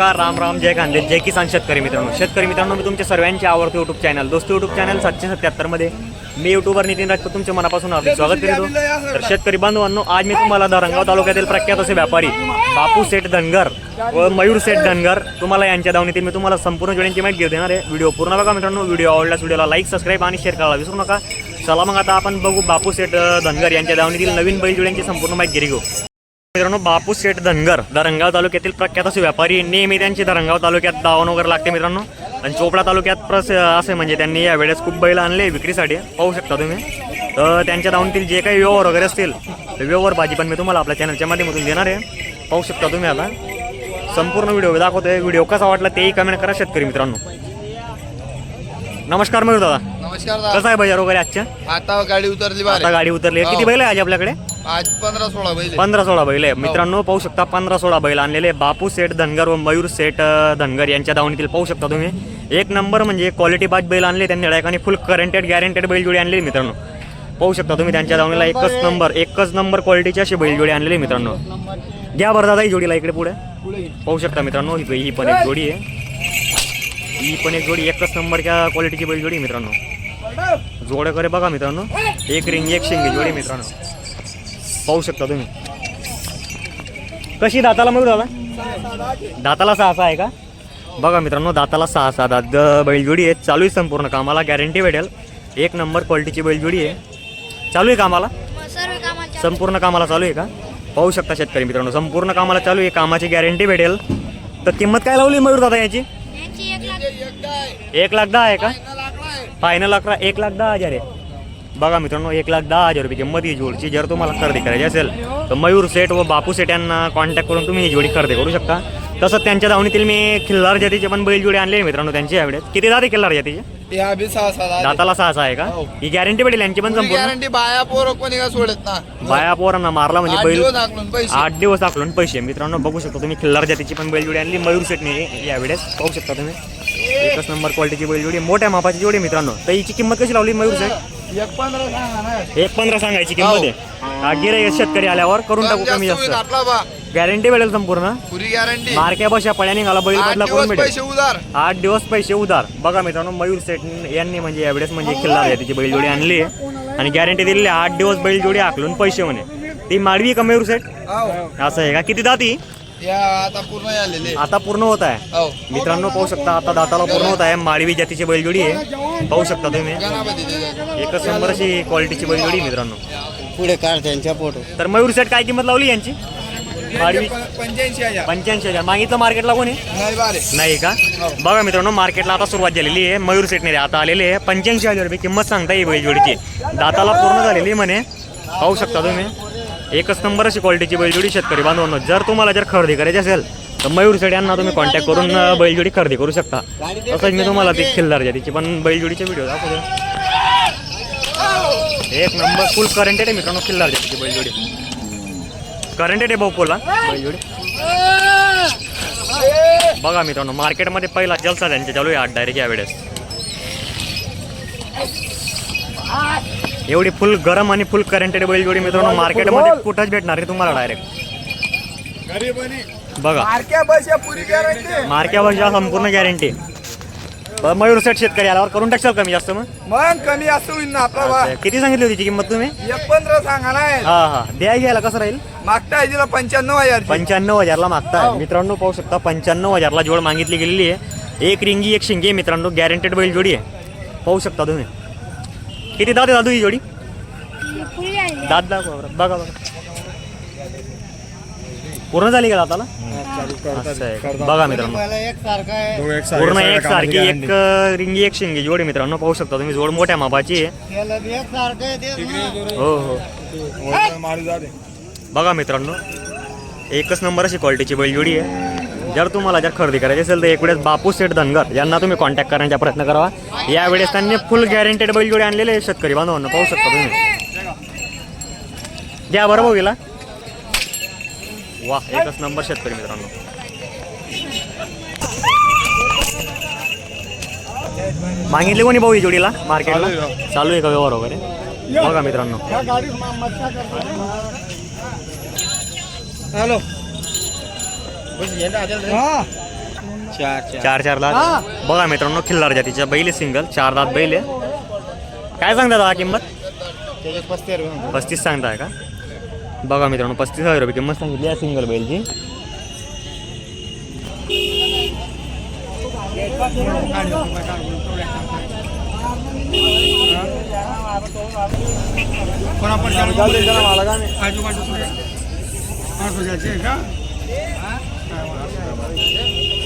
नमस्कार राम राम जय कांदे जय किसान शेतकरी मित्रांनो. शेतकरी मित्रांनो मी तुमच्या सर्वांचे आवडते युट्यूब चॅनल दोस्त युट्यूब चॅनल सातशे सत्याहत्तरमध्ये मी युट्यूबर नितीन राजपूत तुमच्या मनापासून हार्दिक स्वागत करीतो तर शेतकरी बांधवांनो आज मी तुम्हाला धरणगाव तालुक्यातील प्रख्यात असे व्यापारी बापू सेठ धनगर व मयूर सेठ धनगर तुम्हाला यांच्या दावणीतील मी तुम्हाला संपूर्ण जोड्यांची माहिती घेऊ देणार आहे. व्हिडिओ पूर्ण बघा मित्रांनो. व्हिडिओ आवडल्यास व्हिडिओला लाईक सबस्क्राईब आणि शेअर करायला विसरू नका. चला मग आता आपण बघू बापू सेठ धनगर यांच्या दावणीतील नवीन बैल जोड्यांची संपूर्ण माहिती घेऊ. मित्रांनो बापू शेठ धनगर धरणगाव तालुक्यातील प्रख्यात असे व्यापारी नेहमी त्यांची धरणगाव तालुक्यात दावण वगैरे लागते मित्रांनो. आणि चोपडा तालुक्यात प्रस असे म्हणजे त्यांनी यावेळेस खूप बैल आणले विक्रीसाठी. पाहू शकता तुम्ही. तर त्यांच्या दावणीतील जे काही व्यवहार वगैरे असतील ते व्यवहार भाजी पण मी तुम्हाला आपल्या चॅनलच्या माध्यमातून देणार आहे. पाहू शकता तुम्ही आता. संपूर्ण व्हिडिओ दाखवतोय. व्हिडिओ कसा वाटला तेही कमेंट करा शेतकरी मित्रांनो. नमस्कार मयूर दादा. नमस्कार दादा. कसं आहे बाजार वगैरे आजच्या आता गाडी उतरली आता गाडी उतरली. आहे. किती बैल आहे आज आपल्याकडे? आज पंधरा सोळा बैल आहे. पंधरा सोळा बैल आहे मित्रांनो पाहू शकता पंधरा सोळा बैल आणलेले बापू सेठ धनगर व मयूर सेठ अ, धनगर यांच्या दावणीतील पाहू शकता तुम्ही. एक नंबर म्हणजे क्वालिटी बाज बैल आणले त्यांनी डायकाने फुल करंटेड गॅरंटेड बैलजोडी आणलेली मित्रांनो. पाहू शकता तुम्ही त्यांच्या दावणीला एकच नंबर एकच नंबर क्वालिटीची अशी बैलजोडी आणलेली मित्रांनो. घ्या बरं दादा ही जोडीला इकडे पुढे. पाहू शकता मित्रांनो ही ही पण एक जोडी आहे. ही पण एक जोडी एकच नंबरच्या क्वालिटीची बैलजोडी आहे मित्रांनो. जोड करे बघा मित्रांनो. एक रिंग एक शिंगी जोडी मित्रांनो. पाहू शकता तुम्ही. कशी दाताला मग दादा? दाताला सहा सहा आहे का? बघा मित्रांनो दाताला सहा सहा दात द- बैलजोडी आहे. चालू आहे संपूर्ण कामाला गॅरंटी भेटेल. एक नंबर क्वालिटीची बैलजोडी आहे. चालू आहे कामाला? संपूर्ण कामाला चालू आहे का? पाहू शकता शेतकरी मित्रांनो. संपूर्ण कामाला चालू आहे. कामाची गॅरंटी भेटेल. तर किंमत काय लावली मयूर दादा याची? यांची एक लाख. एक लाख दहा आहे का? फायनल अकरा एक लाख दहा हजार आहे. बघा मित्रांनो एक लाख दहा हजार रुपये किंमत ही जोडची. जर तुम्हाला खरेदी करायची असेल तर मयूर सेठ व बापू सेठ यांना कॉन्टॅक्ट करून तुम्ही ही जोडी खरेदी करू शकता. तसंच त्यांच्या दावणीतील मी खिल्लार जातीचे पण बैल जोडी आणले मित्रांनो त्यांची यावेळेस किती दाते खिल्लार जातीचे? दाताला सहा सहा आहे का? हो. ही गॅरंटी भेटेल यांची पण संपूर्ण? गॅरंटी बाया पोरं कोणी का सोडत ना बाया पोरांना मारला म्हणजे आठ बैल पैसे. आठ दिवस दाखवून पैसे. मित्रांनो बघू शकता तुम्ही खिल्लार जातीची पण बैलजोडी आणली. मयूर सेटने यावेळेस पाहू शकता तुम्ही. एकच नंबर क्वालिटीची बैलजोडी मोठ्या मापाची जोडी मित्रांनो. तर हिची किंमत कशी लावली मयूर सेट एक पंधरा सांगा ना. एक पंधरा सांगायची किंमत आहे. गिरे शेतकरी आल्यावर करून टाकू कम जास्त गॅरंटी भेटेल संपूर्ण? पुरी गॅरंटी मारक्या बशा पळ्या निघाला बैल बदला करून भेटेल. आठ दिवस पैसे उधार. बघा मित्रांनो मयूर सेट यांनी म्हणजे यावेळेस म्हणजे खिल्लार आहे तिची बैलजोडी आणली आणि गॅरंटी दिलेली आठ दिवस बैलजोडी आखलून पैसे म्हणे. ती माडवी का मयूर हो असं आहे का? किती दाती? या आता पूर्ण आलेले. आता पूर्ण होत आहे. हो. मित्रांनो पाहू शकता आता दाताला पूर्ण होत आहे. माळवी जातीची बैलजोडी आहे. पाहू शकता तुम्ही. एकच नंबर अशी क्वालिटीची बैलजोडी आहे मित्रांनो. पुढे काढ त्यांच्या फोटो. तर मयूर सेट काय किंमत लावली यांची? माळवी पंच्याऐंशी हजार. पंच्याऐंशी हजार. मागितलं मार्केटला कोणी? नाही बारे. नाही का? बघा मित्रांनो मार्केटला आता सुरुवात झालेली आहे. मयूर सेटने आता आलेले आहे. पंच्याऐंशी हजार रुपये किंमत सांगता ही बैलजोडीची. दाताला पूर्ण झालेली आहे म्हणे. पाहू शकता तुम्ही. एकच नंबर अशी क्वालिटीची बैलजोडी शेतकरी बांधवांनो. जर तुम्हाला जर खरेदी करायची असेल तर मयूर सेट यांना तुम्ही कॉन्टॅक्ट करून बैलजोडी खरेदी करू शकता. तसंच मी तुम्हाला ती खिल्लार तिची पण बैलजोडीचे व्हिडिओ दाखवतो. एक नंबर फुल करंटेड आहे मित्रांनो खिल्लार तिची बैलजोडी. करंटेड आहे भाऊ पोला बैलजोडी. बघा मित्रांनो मार्केटमध्ये पहिला जलसा त्यांचे चालू आहे आठ डायरेक्ट यावेळेस. एवढी फुल गरम आणि फुल करंटेड बैलजोडी मित्रांनो मार्केटमध्ये कुठंच भेटणार आहे तुम्हाला डायरेक्ट बघा. मारक्या बस या संपूर्ण गॅरंटी मयूर सेट शेतकरी आल्यावर करून टाकशाल कमी जास्त मग? मग कमी होईल ना आपला किती सांगितली होती किंमत तुम्ही? पंधरा हा हा. द्या घ्यायला कसं राहील? मागच्या आजीला पंच्याण्णव हजार पंच्याण्णव हजारला मागताय. मित्रांनो पाहू शकता पंच्याण्णव हजारला जोड मागितली गेलेली आहे. एक रिंगी एक शिंगी मित्रांनो गॅरंटेड बैल जोडी आहे. पाहू शकता तुम्ही. किती दात आहे दादू ही जोडी? दात दाखवा बरं. बघा बघा पूर्ण झाली का दाताला असं आहे. का? बघा मित्रांनो. एक सारखा आहे पूर्ण एक सारखी एक अं, रिंगी एक शिंगी जोडी मित्रांनो पाहू शकता तुम्ही. जोड मोठ्या मापाची आहे. हो हो. बघा मित्रांनो. एकच नंबर अशी क्वालिटीची बैलजोडी आहे. जर तुम्हाला जर खरेदी करायची असेल तर एक वेळेस बापू सेठ धनगर यांना तुम्ही कॉन्टॅक्ट करण्याचा प्रयत्न करावा. यावेळेस त्यांनी फुल गॅरंटेड बैलजोडी आणलेले आहे शेतकरी बांधवांना पाहू शकता तुम्ही. घ्या बरं भाऊ गेला वा एकच नंबर शेतकरी मित्रांनो. मागितले कोणी भाऊ ही जोडीला मार्केटला चालू आहे. का व्यवहार वगैरे? बघा मित्रांनो. हॅलो. चार चार. चार चार दात बघा मित्रांनो खिल्लार जातीच्या बैल आहे सिंगल चार दात बैल आहे. काय सांगता दादा किंमत? पस्तीस सांगताय का? बघा मित्रांनो पस्तीस हजार रुपये किंमत सांगितली आहे सिंगल बैलची.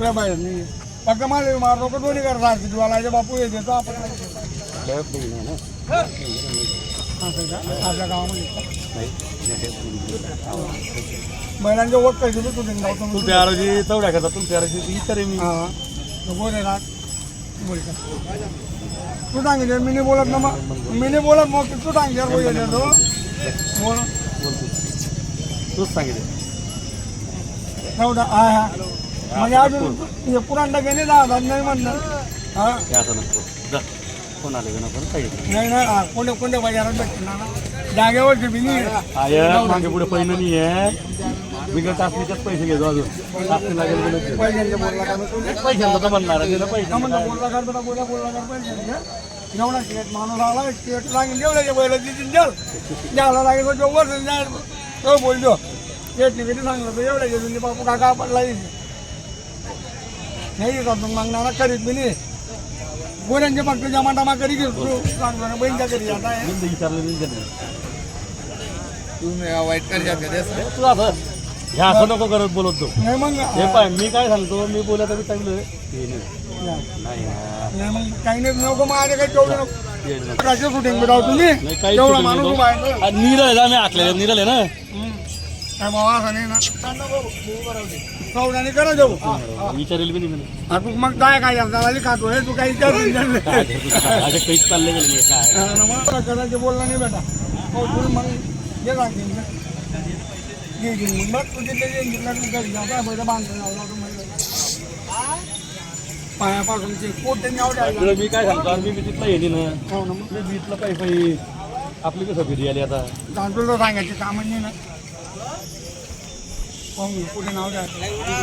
पडत जाय पक्का माल मारतो का दोन्ही करता ज्वालाचे बापू हे देतो आपण. असं का? आपल्या गावामध्ये. बैलांचे वोट पैसे तू तुम्ही लावतो तू त्या आरोजी तेवढ्या करता तू त्या आरोजी ती तरी मी. हा. बोल रे तू सांगितलं मी नाही बोलत ना मग मी नाही बोलत मग तू सांगितलं बोल येतो बोल. तूच सांगितलं. एवढा हा हा. म्हणजे अजून पुराण टाकेने दहा हजार नाही म्हणणार हा. हे असं नको. जा. कोण आले का पण सांगितलं नाही. नाही कोणत्या कोणत्या बाजारात भेटते ना जागेवरची बी नाही आय मागे पुढे पहिलं नाही आहे मी काय टाचणीच्याच पैसे घेतो अजून. टाचणी लागेल की बोलला का? पैशांचा तर म्हणणार आहे, तिला पैसे का म्हणतो बोलला बोला. एवढा शेट माणूस आला शेट लागेल जेवढ्याचे बैल तिथे द्यायला लागेल तो जो द्या तो बोलतो. शेटने किती सांगलं तर एवढ्या घेऊन बापू काका पडला इथे नाही का मग मागणार करीत बी नाही गोऱ्यांचे फक्त जमा टमा करी घेतो बहिणीच्या घरी. मी. तुम्ही वाईट करता तू असं हे असं नको करत बोलत तो नाही मग हे पाय मी काय सांगतो मी बोलत तरी चांगलं नाही. नाही ना. नाही मग काही नाही नको माझ्या काही तेवढं नको. कशी शूटिंग बिडाव तुम्ही नाही, काही तेवढा shooting माणूस नको. उभा आहे ना. आ, निरळ आम्ही आहे ना हम्म. काय बाबा असं नाही ना जाऊ. विचारेल बी नाही मी. हा, तू मग काय काय झाली खातो हे तू काही विचार नाही. काय ते तुझं काय? आता काहीच चाललं गेलं नाही काय? हा ना मग तुला करायचं बोलला नाही बेटा. हो तू मग जे सांगतील ना. घे घे मग बघ तुझे ते जे जिल्हा तू घरी जा, काय बैलं बांधतो लावला तू म्हणलं. पायापासून ते पोट त्यांनी तुला मी काय सांगतो आम्ही बी तिथला ना. हो ना मग. मी बी इथला पायी. आपली कसं फिरी आली आता? सांगतो तर सांगायचे काम नाही ना. पाहून पुढे नाव द्या.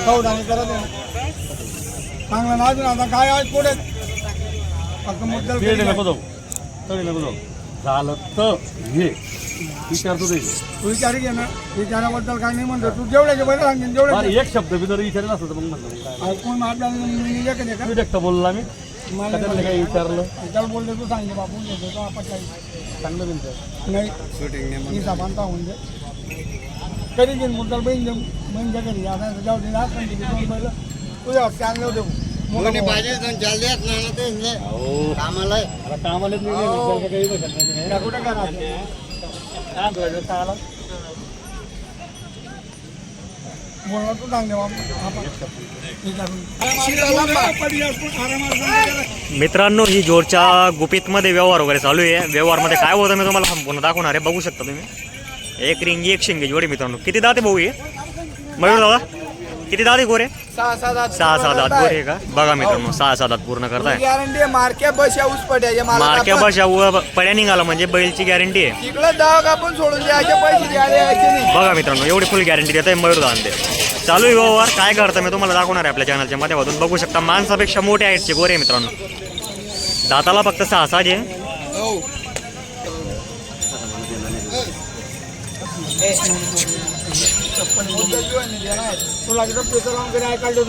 चौदाने करत आहे. चांगलं नाव देऊ आता काय आहे पुढे? फक्त मुद्दल तेडे नको जाऊ. तडे नको जाऊ. झालं तर घे. विचारतो ते. तू विचार घे ना. विचाराबद्दल काय नाही म्हणतो तू जेवढ्याचे बरं सांगेन जेवढ्याचे. एक शब्द बी जर विचारला असतं तर मग म्हणलं काय. ऐकून आपल्याला मी एक आहे का? तू एकटा बोलला मी. त्याच्यातलं काही विचारलं? त्याला बोलले तू सांगले बापू येतो तो आपण काही चांगलं तुमचं नाही मी साबांता होऊन दे कधी घेईन मुद्दल बहीण देऊ बहीणच्या घरी आता जाऊ दे आज पण दोन पहिलं तुझ्या चांगलं देऊ मोठी पाहिजे चालले आहेत ना ना ते. हो कामाला. आता कामालाच नाही काही बघत नाही. कुठं करायचं काय काय आला? बोलला तू आपण विचारून मित्रांनो ही जोरच्या गुपितमध्ये व्यवहार वगैरे चालू आहे. व्यवहारमध्ये काय होतं मी तुम्हाला? संपूर्ण दाखवणार आहे. बघू शकता तुम्ही. एक रिंगी एक शिंगी जोडी मित्रांनो. किती दाते भाऊ हे? मयूर दादा किती दाते गोरे? सहा सहा दात सहा सहा दात गोरे आहे का बघा मित्रांनो सहा सहा दात पूर्ण करताय. गॅरंटी मार्क्या बस या ऊस पड्याच्या मारक्या व पड्या निघाला म्हणजे बैलची गॅरंटी आहे. तिकडं दहा कापून सोडून द्यायचे पैसे द्यायला यायचे नाही. बघा मित्रांनो एवढी फुल गॅरंटी देत आहे मयूर दांदे चालू आहे व्यवहार काय करतं मी तुम्हाला दाखवणार आहे आपल्या चॅनलच्या माध्यमातून. बघू शकता माणसापेक्षा मोठे आहेत गोरे मित्रांनो. दाताला फक्त सहा सहा जे. तुला तिथं पेपर वगैरे ऐकायला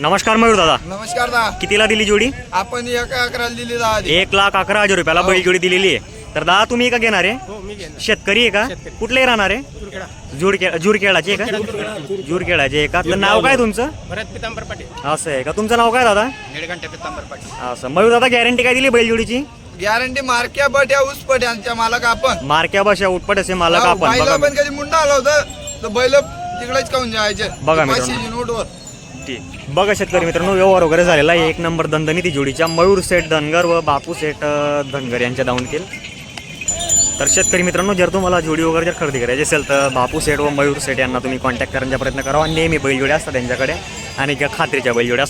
नमस्कार मयूर दादा. नमस्कार दा. कितीला दिली जोडी? आपण एक अकराला दिली दहा आधी. एक लाख अकरा हजार रुपयाला बैल जोडी दिलेली आहे. तर दादा तुम्ही का घेणार आहे? हो मी घेणार. शेतकरी आहे का? कुठले राहणार आहे? जुरखेडाचे आहे का? जुरखेडाचे आहे का? तर नाव काय तुमचं? भरत पितांबर पाटील. असं आहे का? तुमचं नाव काय दादा? पितांबर पाटील. असं. मयूर दादा गॅरंटी काय दिली बैलजोडीची? गॅरंटी मारक्या बट या ऊस पट यांच्या मालक आपण. मारक्या भाषा उठपट असे मालक आपण. पण कधी मुंडा आला होता तर बैल तिकडेच काऊन जायचे. बघा मित्रांनो. पाचशेची नोटवर बघा शेतकरी मित्रांनो व्यवहार वगैरे झालेला आहे. एक नंबर दणदणी ती जोडीच्या मयूर सेठ धनगर व बापू सेठ धनगर यांच्या दावून केल तर शेतकरी मित्रांनो जर तुम्हाला जोडी वगैरे जर खरेदी करायची असेल तर बापू सेठ व मयूर सेठ यांना तुम्ही कॉन्टॅक्ट करण्याचा प्रयत्न करावा नेहमी बैलजोड्या असतात त्यांच्याकडे आणि खात्रीच्या बैलजोड्या